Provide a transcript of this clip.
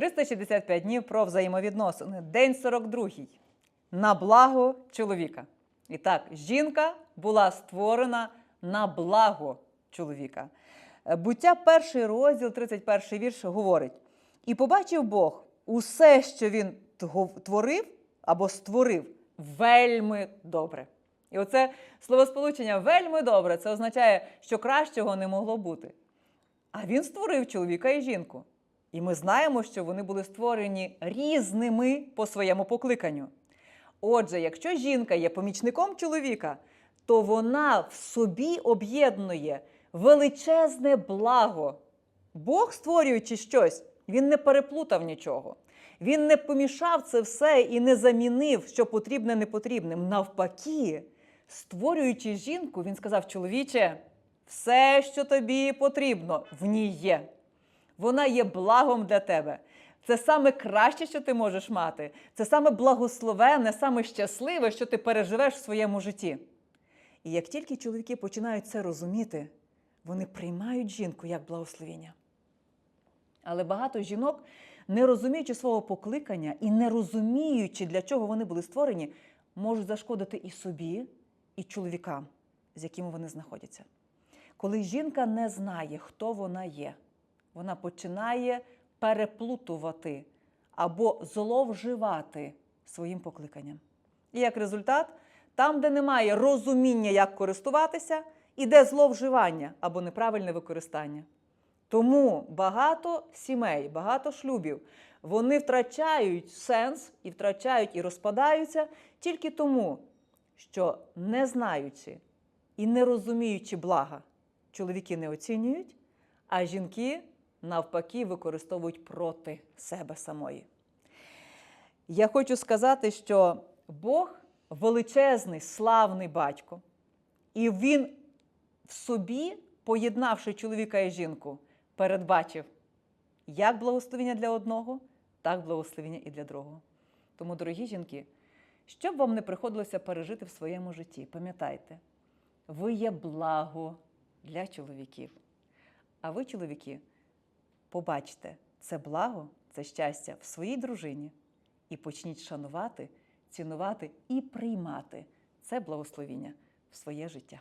365 днів про взаємовідносини. День 42. На благо чоловіка. І так, жінка була створена на благо чоловіка. Е, Буття, перший розділ, 31 вірш, говорить: І побачив Бог усе, що він творив або створив, вельми добре. І оце словосполучення вельми добре це означає, що кращого не могло бути. А він створив чоловіка і жінку. І ми знаємо, що вони були створені різними по своєму покликанню. Отже, якщо жінка є помічником чоловіка, то вона в собі об'єднує величезне благо. Бог, створюючи щось, він не переплутав нічого. Він не помішав це все і не замінив, що потрібне непотрібним. Навпаки, створюючи жінку, він сказав: чоловіче, все, що тобі потрібно, в ній є. Вона є благом для тебе. Це саме краще, що ти можеш мати. Це саме благословенне, саме щасливе, що ти переживеш в своєму житті. І як тільки чоловіки починають це розуміти, вони приймають жінку як благословіння. Але багато жінок, не розуміючи свого покликання і не розуміючи, для чого вони були створені, можуть зашкодити і собі, і чоловікам, з якими вони знаходяться. Коли жінка не знає, хто вона є, вона починає переплутувати або зловживати своїм покликанням. І як результат, там, де немає розуміння, як користуватися, іде зловживання або неправильне використання. Тому багато сімей, багато шлюбів вони втрачають сенс і втрачають і розпадаються тільки тому, що не знаючи і не розуміючи блага, чоловіки не оцінюють, а жінки навпаки використовують проти себе самої. Я хочу сказати, що Бог величезний, славний батько, і він в собі, поєднавши чоловіка і жінку, передбачив як благословення для одного, так благословення і для другого. Тому, дорогі жінки, що б вам не приходилося пережити в своєму житті, пам'ятайте, ви є благо для чоловіків. А ви, чоловіки, побачте це благо, це щастя в своїй дружині і почніть шанувати, цінувати і приймати це благословіння в своє життя.